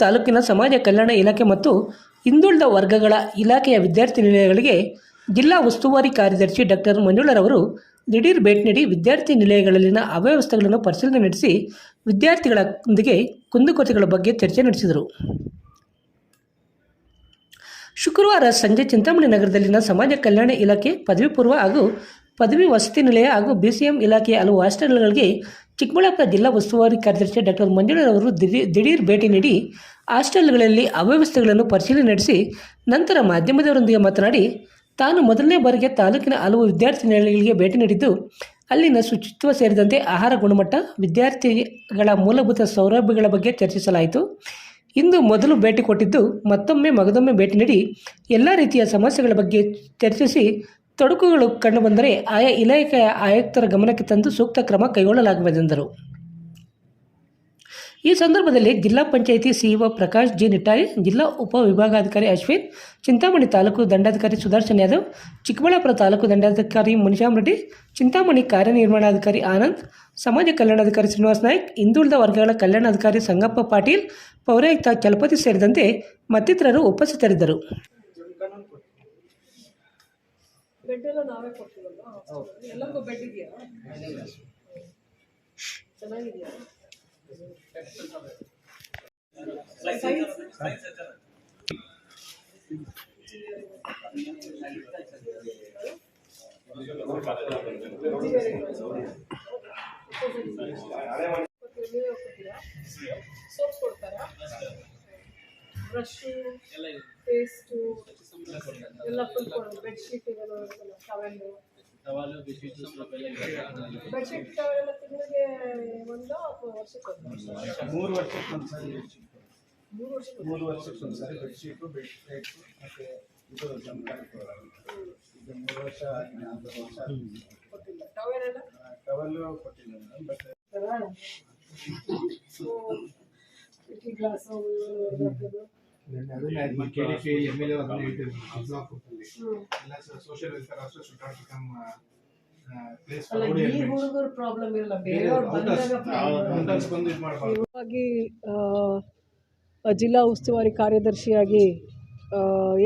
ತಾಲೂಕಿನ ಸಮಾಜ ಕಲ್ಯಾಣ ಇಲಾಖೆ ಮತ್ತು ಹಿಂದುಳಿದ ವರ್ಗಗಳ ಇಲಾಖೆಯ ವಿದ್ಯಾರ್ಥಿ ನಿಲಯಗಳಿಗೆ ಜಿಲ್ಲಾ ಉಸ್ತುವಾರಿ ಕಾರ್ಯದರ್ಶಿ ಡಾಕ್ಟರ್ ಮಂಜುಳರವರು ದಿಢೀರ್ ಭೇಟಿ ನೀಡಿ ವಿದ್ಯಾರ್ಥಿ ನಿಲಯಗಳಲ್ಲಿನ ಅವ್ಯವಸ್ಥೆಗಳನ್ನು ಪರಿಶೀಲನೆ ನಡೆಸಿ ವಿದ್ಯಾರ್ಥಿಗಳೊಂದಿಗೆ ಕುಂದುಕೊರತೆಗಳ ಬಗ್ಗೆ ಚರ್ಚೆ ನಡೆಸಿದರು. ಶುಕ್ರವಾರ ಸಂಜೆ ಚಿಂತಾಮಣಿ ನಗರದಲ್ಲಿನ ಸಮಾಜ ಕಲ್ಯಾಣ ಇಲಾಖೆ ಪದವಿ ಪೂರ್ವ ಹಾಗೂ ಪದವಿ ವಸತಿ ನಿಲಯ ಹಾಗೂ ಬಿಸಿಎಂ ಇಲಾಖೆಯ ಹಲವು ಹಾಸ್ಟೆಲ್ಗಳಿಗೆ ಚಿಕ್ಕಬಳ್ಳಾಪುರ ಜಿಲ್ಲಾ ಉಸ್ತುವಾರಿ ಕಾರ್ಯದರ್ಶಿ ಡಾಕ್ಟರ್ ಮಂಜುಳರವರು ದಿಢೀರ್ ದಿಢೀರ್ ಭೇಟಿ ನೀಡಿ ಹಾಸ್ಟೆಲ್ಗಳಲ್ಲಿ ಅವ್ಯವಸ್ಥೆಗಳನ್ನು ಪರಿಶೀಲನೆ ನಡೆಸಿ ನಂತರ ಮಾಧ್ಯಮದವರೊಂದಿಗೆ ಮಾತನಾಡಿ, ತಾನು ಮೊದಲನೇ ಬಾರಿಗೆ ತಾಲೂಕಿನ ಹಲವು ವಿದ್ಯಾರ್ಥಿ ನಿಲಯಗಳಿಗೆ ಭೇಟಿ ನೀಡಿದ್ದು, ಅಲ್ಲಿನ ಶುಚಿತ್ವ ಸೇರಿದಂತೆ ಆಹಾರ ಗುಣಮಟ್ಟ, ವಿದ್ಯಾರ್ಥಿಗಳ ಮೂಲಭೂತ ಸೌಲಭ್ಯಗಳ ಬಗ್ಗೆ ಚರ್ಚಿಸಲಾಯಿತು. ಇಂದು ಮೊದಲು ಭೇಟಿ ಕೊಟ್ಟಿದ್ದು ಮತ್ತೊಮ್ಮೆ ಮಗದೊಮ್ಮೆ ಭೇಟಿ ನೀಡಿ ಎಲ್ಲ ರೀತಿಯ ಸಮಸ್ಯೆಗಳ ಬಗ್ಗೆ ಚರ್ಚಿಸಿ ತೊಡಕುಗಳು ಕಂಡುಬಂದರೆ ಆಯಾ ಇಲಾಖೆಯ ಆಯುಕ್ತರ ಗಮನಕ್ಕೆ ತಂದು ಸೂಕ್ತ ಕ್ರಮ ಕೈಗೊಳ್ಳಲಾಗುವುದೆಂದರು. ಈ ಸಂದರ್ಭದಲ್ಲಿ ಜಿಲ್ಲಾ ಪಂಚಾಯಿತಿ ಸಿಇಒ ಪ್ರಕಾಶ್ ಜಿ ನಿಟ್ಟಾಯಿ, ಜಿಲ್ಲಾ ಉಪ ವಿಭಾಗಾಧಿಕಾರಿ ಅಶ್ವಿನ್, ಚಿಂತಾಮಣಿ ತಾಲೂಕು ದಂಡಾಧಿಕಾರಿ ಸುದರ್ಶನ್ ಯಾದವ್, ಚಿಕ್ಕಬಳ್ಳಾಪುರ ತಾಲೂಕು ದಂಡಾಧಿಕಾರಿ ಮುನಿಶಾಮ್ ರೆಡ್ಡಿ ಚಿಂತಾಮಣಿ ಕಾರ್ಯನಿರ್ವಹಣಾಧಿಕಾರಿ ಆನಂದ್, ಸಮಾಜ ಕಲ್ಯಾಣಾಧಿಕಾರಿ ಶ್ರೀನಿವಾಸ್ ನಾಯ್ಕ್, ಹಿಂದುಳಿದ ವರ್ಗಗಳ ಕಲ್ಯಾಣಾಧಿಕಾರಿ ಸಂಗಪ್ಪ ಪಾಟೀಲ್, ಪೌರಾಯುಕ್ತ ಚಲಪತಿ ಸೇರಿದಂತೆ ಮತ್ತಿತರರು ಉಪಸ್ಥಿತರಿದ್ದರು. ಬೆಡ್ ಎಲ್ಲ ನಾವೇ ಕೊಡ್ತೀವಲ್ಲ ಎಲ್ಲರಿಗೂ ಬೆಡ್ ಇದೆಯಾ? ಚೆನ್ನಾಗಿದೆಯಾ? ನೀವೇ ಬ್ರಷು ಪೇಸ್ಟು ಎಲ್ಲ ಫುಲ್ ಕೊಡೋದು. ಬೆಡ್ಶೀಟ್ ಇರೋದು ಟವೆಲ್ಲು ಬೆಡ್ಶೀಟ್ ಟವೆಲ್ಲ ತಿಂಗಳಿಗೆ ಒಂದು ಅಥವಾ ವರ್ಷಕ್ಕೆ ಮೂರು ವರ್ಷಕ್ಕೆ ಒಂದ್ಸರಿ ಮೂರು ವರ್ಷಕ್ಕೆ ಮೂರು ವರ್ಷಕ್ಕೆ ಒಂದ್ಸರಿ ಬೆಡ್ಶೀಟು ಬೆಡ್ ಪ್ಲೇಟು ಮತ್ತೆ ಇದು ಜಂಪರ್ ಇದು ಮೂರು ವರ್ಷ ನಾಲ್ಕು ವರ್ಷ ಕೊಟ್ಟಿಲ್ಲ. ಟವೆಲ್ ಎಲ್ಲ? ಟವಲ್ಲು ಕೊಟ್ಟಿಲ್ಲ madam but idli glass social welfare should not become ಜಿಲ್ಲಾ ಉಸ್ತುವಾರಿ ಕಾರ್ಯದರ್ಶಿಯಾಗಿ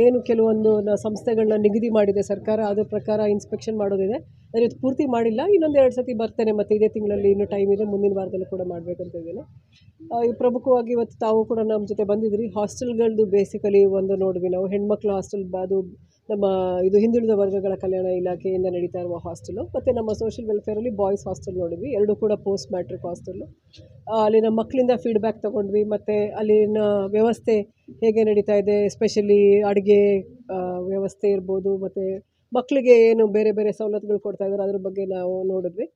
ಏನು ಕೆಲವೊಂದು ಸಂಸ್ಥೆಗಳನ್ನ ನಿಗದಿ ಮಾಡಿದೆ ಸರ್ಕಾರ. ಅದ್ರ ಪ್ರಕಾರ ಇನ್ಸ್ಪೆಕ್ಷನ್ ಮಾಡೋದಿದೆ. ಆದರೆ ಇವತ್ತು ಪೂರ್ತಿ ಮಾಡಿಲ್ಲ. ಇನ್ನೊಂದು ಎರಡು ಸತಿ ಬರ್ತೇನೆ ಮತ್ತು ಇದೇ ತಿಂಗಳಲ್ಲಿ ಇನ್ನೂ ಟೈಮ್ ಇದೆ ಮುಂದಿನ ವಾರದಲ್ಲೂ ಕೂಡ ಮಾಡಬೇಕಂತ ಇದ್ದೇನೆ. ಆ, ಈ ಪ್ರಮುಖವಾಗಿ ಇವತ್ತು ತಾವು ಕೂಡ ನಮ್ಮ ಜೊತೆ ಬಂದಿದ್ರಿ. ಹಾಸ್ಟೆಲ್ಗಳದ್ದು ಬೇಸಿಕಲಿ ಒಂದು ನೋಡಿದ್ವಿ ನಾವು. ಹೆಣ್ಮಕ್ಳು ಹಾಸ್ಟೆಲ್ ಅದು ನಮ್ಮ ಇದು ಹಿಂದುಳಿದ ವರ್ಗಗಳ ಕಲ್ಯಾಣ ಇಲಾಖೆಯಿಂದ ನಡೀತಾ ಇರುವ ಹಾಸ್ಟೆಲು ಮತ್ತು ನಮ್ಮ ಸೋಷಿಯಲ್ ವೆಲ್ಫೇರಲ್ಲಿ ಬಾಯ್ಸ್ ಹಾಸ್ಟೆಲ್ ನೋಡಿದ್ವಿ. ಎರಡೂ ಕೂಡ ಪೋಸ್ಟ್ ಮ್ಯಾಟ್ರಿಕ್ ಹಾಸ್ಟೆಲ್ಲು ಅಲ್ಲಿನ ಮಕ್ಕಳಿಂದ ಫೀಡ್ಬ್ಯಾಕ್ ತೊಗೊಂಡ್ವಿ. ಮತ್ತು ಅಲ್ಲಿನ ವ್ಯವಸ್ಥೆ ಹೇಗೆ ನಡೀತಾ ಇದೆ ಎಸ್ಪೆಷಲಿ ಅಡುಗೆ ವ್ಯವಸ್ಥೆ ಇರ್ಬೋದು ಮತ್ತು ಮಕ್ಕಳಿಗೆ ಏನು ಬೇರೆ ಬೇರೆ ಸವಲತ್ತುಗಳು ಕೊಡ್ತಾ ಇದ್ದಾರೆ, ಅದ್ರ ಬಗ್ಗೆ ನಾವು ನೋಡಿದ್ವಿ.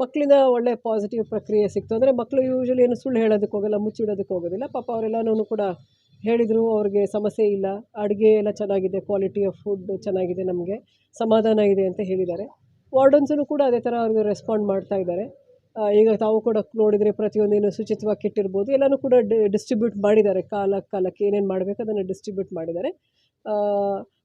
ಮಕ್ಕಳಿಂದ ಒಳ್ಳೆ ಪಾಸಿಟಿವ್ ಪ್ರಕ್ರಿಯೆ ಸಿಕ್ತು. ಅಂದರೆ ಮಕ್ಕಳು ಯೂಶ್ವಲಿ ಏನು ಸುಳ್ಳು ಹೇಳೋದಕ್ಕೆ ಹೋಗಲ್ಲ, ಮುಚ್ಚಿಡೋದಕ್ಕೆ ಹೋಗೋದಿಲ್ಲ. ಪಾಪ ಅವರೆಲ್ಲನೂ ಕೂಡ ಹೇಳಿದರು, ಅವ್ರಿಗೆ ಸಮಸ್ಯೆ ಇಲ್ಲ. ಅಡುಗೆ ಎಲ್ಲ ಚೆನ್ನಾಗಿದೆ ಕ್ವಾಲಿಟಿ ಆಫ್ ಫುಡ್ ಚೆನ್ನಾಗಿದೆ ನಮಗೆ, ಸಮಾಧಾನ ಇದೆ ಅಂತ ಹೇಳಿದ್ದಾರೆ. ವಾರ್ಡನ್ಸೂ ಕೂಡ ಅದೇ ಥರ ಅವ್ರಿಗೆ ರೆಸ್ಪಾಂಡ್ ಮಾಡ್ತಾ ಇದ್ದಾರೆ. ಈಗ ತಾವು ಕೂಡ ನೋಡಿದರೆ ಪ್ರತಿಯೊಂದೇನು ಶುಚಿತ್ವ ಕಿಟ್ ಇರ್ಬೋದು ಎಲ್ಲನೂ ಕೂಡ ಡಿಸ್ಟ್ರಿಬ್ಯೂಟ್ ಮಾಡಿದ್ದಾರೆ. ಕಾಲ, ಕಾಲಕ್ಕೆ ಏನೇನು ಮಾಡಬೇಕು ಅದನ್ನು ಡಿಸ್ಟ್ರಿಬ್ಯೂಟ್ ಮಾಡಿದ್ದಾರೆ.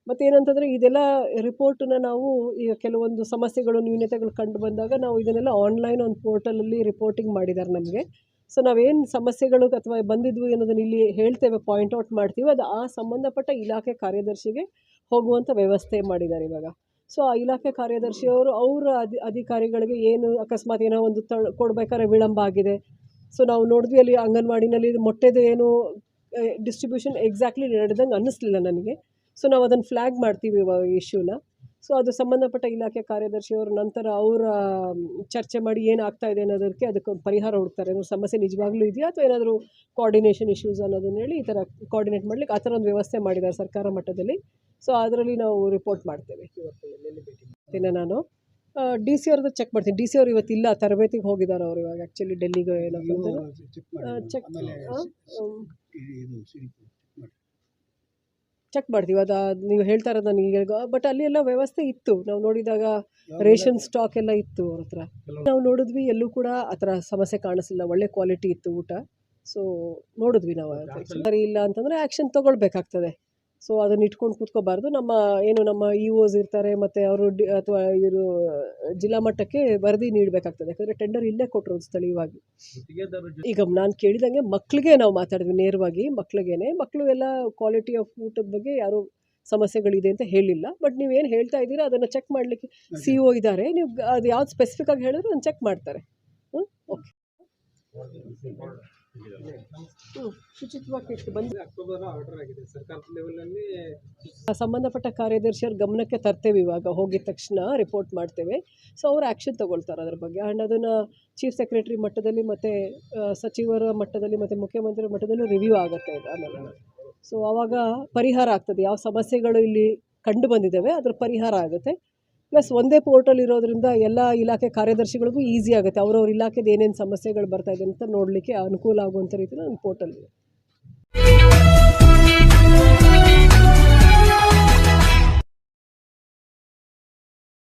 ಮತ್ತು ಏನಂತಂದರೆ ಇದೆಲ್ಲ ರಿಪೋರ್ಟನ್ನು ನಾವು ಈಗ ಕೆಲವೊಂದು ಸಮಸ್ಯೆಗಳು ನ್ಯೂನತೆಗಳು ಕಂಡು ಬಂದಾಗ ನಾವು ಇದನ್ನೆಲ್ಲ ಆನ್ಲೈನ್ ಒಂದು ಪೋರ್ಟಲಲ್ಲಿ ರಿಪೋರ್ಟಿಂಗ್ ಮಾಡಿದ್ದಾರೆ ನಮಗೆ. ಸೊ ನಾವೇನು ಸಮಸ್ಯೆಗಳು ಅಥವಾ ಬಂದಿದ್ವು ಅನ್ನೋದನ್ನು ಇಲ್ಲಿ ಹೇಳ್ತೇವೆ ಪಾಯಿಂಟ್ ಔಟ್ ಮಾಡ್ತೀವಿ. ಅದು ಆ ಸಂಬಂಧಪಟ್ಟ ಇಲಾಖೆ ಕಾರ್ಯದರ್ಶಿಗೆ ಹೋಗುವಂಥ ವ್ಯವಸ್ಥೆ ಮಾಡಿದ್ದಾರೆ ಇವಾಗ. ಸೊ ಆ ಇಲಾಖೆ ಕಾರ್ಯದರ್ಶಿಯವರು ಅವರ ಅಧಿ, ಅಧಿಕಾರಿಗಳಿಗೆ ಏನು ಅಕಸ್ಮಾತ್ ಏನೋ ಒಂದು ತ ಕೊಡ್ಬೇಕಾದ್ರೆ ವಿಳಂಬ ಆಗಿದೆ. ಸೊ ನಾವು ನೋಡಿದ್ವಿ ಅಲ್ಲಿ ಅಂಗನವಾಡಿನಲ್ಲಿ ಮೊಟ್ಟೆದು ಏನು ಡಿಸ್ಟ್ರಿಬ್ಯೂಷನ್ ಎಕ್ಸಾಕ್ಟ್ಲಿ ನಡೆದಂಗೆ ಅನ್ನಿಸ್ಲಿಲ್ಲ ನನಗೆ. ಸೊ ನಾವು ಅದನ್ನು ಫ್ಲ್ಯಾಗ್ ಮಾಡ್ತೀವಿ ಇಶ್ಯೂನ ಸೊ ಅದು ಸಂಬಂಧಪಟ್ಟ ಇಲಾಖೆ ಕಾರ್ಯದರ್ಶಿಯವರು ನಂತರ ಅವರ, ಚರ್ಚೆ ಮಾಡಿ ಏನು ಆಗ್ತಾ ಇದೆ ಅನ್ನೋದಕ್ಕೆ ಅದಕ್ಕೆ ಪರಿಹಾರ ಹುಡ್ತಾರೆ ಏನಾದ್ರು ಸಮಸ್ಯೆ ನಿಜವಾಗ್ಲೂ ಇದೆಯಾ ಅಥವಾ ಏನಾದರೂ ಕೋಆರ್ಡಿನೇಷನ್ ಇಶ್ಯೂಸ್ ಅನ್ನೋದನ್ನ ಹೇಳಿ ಈ ಥರ ಕೋಆರ್ಡಿನೇಟ್ ಮಾಡ್ಲಿಕ್ಕೆ ಆ ಥರ ಒಂದು ವ್ಯವಸ್ಥೆ ಮಾಡಿದ್ದಾರೆ ಸರ್ಕಾರ ಮಟ್ಟದಲ್ಲಿ. ಸೊ ಅದರಲ್ಲಿ ನಾವು ರಿಪೋರ್ಟ್ ಮಾಡ್ತೇವೆ. ಇವತ್ತು ನಾನು ಡಿ ಸಿ ಅವ್ರದ್ದು ಚೆಕ್ ಮಾಡ್ತೀನಿ. ಡಿ ಸಿ ಅವ್ರು ಇವತ್ತಿಲ್ಲ ತರಬೇತಿಗೆ ಹೋಗಿದ್ದಾರೆ ಅವರು ಇವಾಗ. ಆ್ಯಕ್ಚುಲಿ ಡೆಲ್ಲಿಗೆ ಚೆಕ್ ಚೆಕ್ ಮಾಡ್ತೀವಿ. ಅದು ನೀವು ಹೇಳ್ತಾ ಇರೋದು ನನಗೆ ಬಟ್ ಅಲ್ಲಿ ಎಲ್ಲ ವ್ಯವಸ್ಥೆ ಇತ್ತು. ನಾವು ನೋಡಿದಾಗ ರೇಷನ್ ಸ್ಟಾಕ್ ಎಲ್ಲ ಇತ್ತು ಅವ್ರ ಹತ್ರ. ನಾವು ನೋಡಿದ್ವಿ ಎಲ್ಲೂ ಕೂಡ ಆ ಥರ ಸಮಸ್ಯೆ ಕಾಣಿಸಲಿಲ್ಲ. ಒಳ್ಳೆ ಕ್ವಾಲಿಟಿ ಇತ್ತು ಊಟ. ಸೊ ನೋಡಿದ್ವಿ ನಾವು ಸರಿ ಇಲ್ಲ ಅಂತಂದರೆ ಆ್ಯಕ್ಷನ್ ತೊಗೊಳ್ಬೇಕಾಗ್ತದೆ. ಸೊ ಅದನ್ನ ಇಟ್ಕೊಂಡು ಕೂತ್ಕೋಬಾರ್ದು. ನಮ್ಮ ಏನು ನಮ್ಮ ಇ ಓಸ್ ಇರ್ತಾರೆ, ಮತ್ತು ಅವರು ಡಿ, ಅಥವಾ ಇವರು ಜಿಲ್ಲಾ ಮಟ್ಟಕ್ಕೆ ವರದಿ ನೀಡಬೇಕಾಗ್ತದೆ. ಯಾಕಂದರೆ ಟೆಂಡರ್ ಇಲ್ಲೇ ಕೊಟ್ಟರು ಸ್ಥಳೀಯವಾಗಿ. ಈಗ ನಾನು ಕೇಳಿದಂಗೆ ಮಕ್ಕಳಿಗೆ ನಾವು ಮಾತಾಡಿದ್ವಿ ನೇರವಾಗಿ ಮಕ್ಳಿಗೇ ಮಕ್ಕಳು ಎಲ್ಲ ಕ್ವಾಲಿಟಿ ಆಫ್ ಊಟದ ಬಗ್ಗೆ ಯಾರು ಸಮಸ್ಯೆಗಳಿದೆ ಅಂತ ಹೇಳಿಲ್ಲ. ಬಟ್ ನೀವು ಏನು ಹೇಳ್ತಾ ಇದ್ದೀರಾ, ಅದನ್ನು ಚೆಕ್ ಮಾಡಲಿಕ್ಕೆ ಸಿ ಒ ಇದ್ದಾರೆ. ನೀವು ಅದು ಯಾವ್ದು ಸ್ಪೆಸಿಫಿಕ್ ಆಗಿ ಹೇಳಿದ್ರೆ ಅದನ್ನು ಚೆಕ್ ಮಾಡ್ತಾರೆ. ಹ್ಞೂ ಓಕೆ ಶುಚಿತ್ವಕ್ಕೆ ಇಷ್ಟು ಬಂದು ಅಕ್ಟೋಬರ್ ಆರ್ಡರ್ ಆಗಿದೆ. ಸರ್ಕಾರದ ಲೆವೆಲಲ್ಲಿ ಸಂಬಂಧಪಟ್ಟ ಕಾರ್ಯದರ್ಶಿಯವ್ರ ಗಮನಕ್ಕೆ ತರ್ತೇವೆ ಇವಾಗ. ಹೋಗಿದ ತಕ್ಷಣ ರಿಪೋರ್ಟ್ ಮಾಡ್ತೇವೆ. ಸೊ ಅವ್ರು ಆ್ಯಕ್ಷನ್ ತಗೊಳ್ತಾರೆ ಅದ್ರ ಬಗ್ಗೆ. ಆ್ಯಂಡ್ ಅದನ್ನು ಚೀಫ್ ಸೆಕ್ರೆಟರಿ ಮಟ್ಟದಲ್ಲಿ ಮತ್ತು ಸಚಿವರ ಮಟ್ಟದಲ್ಲಿ ಮತ್ತು ಮುಖ್ಯಮಂತ್ರಿ ಮಟ್ಟದಲ್ಲೂ ರಿವ್ಯೂ ಆಗುತ್ತೆ ಆಮೇಲೆ. ಸೊ ಆವಾಗ ಪರಿಹಾರ ಆಗ್ತದೆ. ಯಾವ ಸಮಸ್ಯೆಗಳು ಇಲ್ಲಿ ಕಂಡು ಬಂದಿದ್ದಾವೆ ಅದ್ರ ಪರಿಹಾರ ಆಗುತ್ತೆ. ಪ್ಲಸ್ ಒಂದೇ ಪೋರ್ಟಲ್ ಇರೋದ್ರಿಂದ ಎಲ್ಲ ಇಲಾಖೆ ಕಾರ್ಯದರ್ಶಿಗಳಿಗೂ ಈಸಿ ಆಗುತ್ತೆ. ಅವ್ರವ್ರ ಇಲಾಖೆದು ಏನೇನು ಸಮಸ್ಯೆಗಳು ಬರ್ತಾ ಇದೆ ಅಂತ ನೋಡಲಿಕ್ಕೆ ಅನುಕೂಲ ಆಗುವಂಥ ರೀತಿಯಲ್ಲಿ ಒಂದು ಪೋರ್ಟಲ್ ಇದೆ.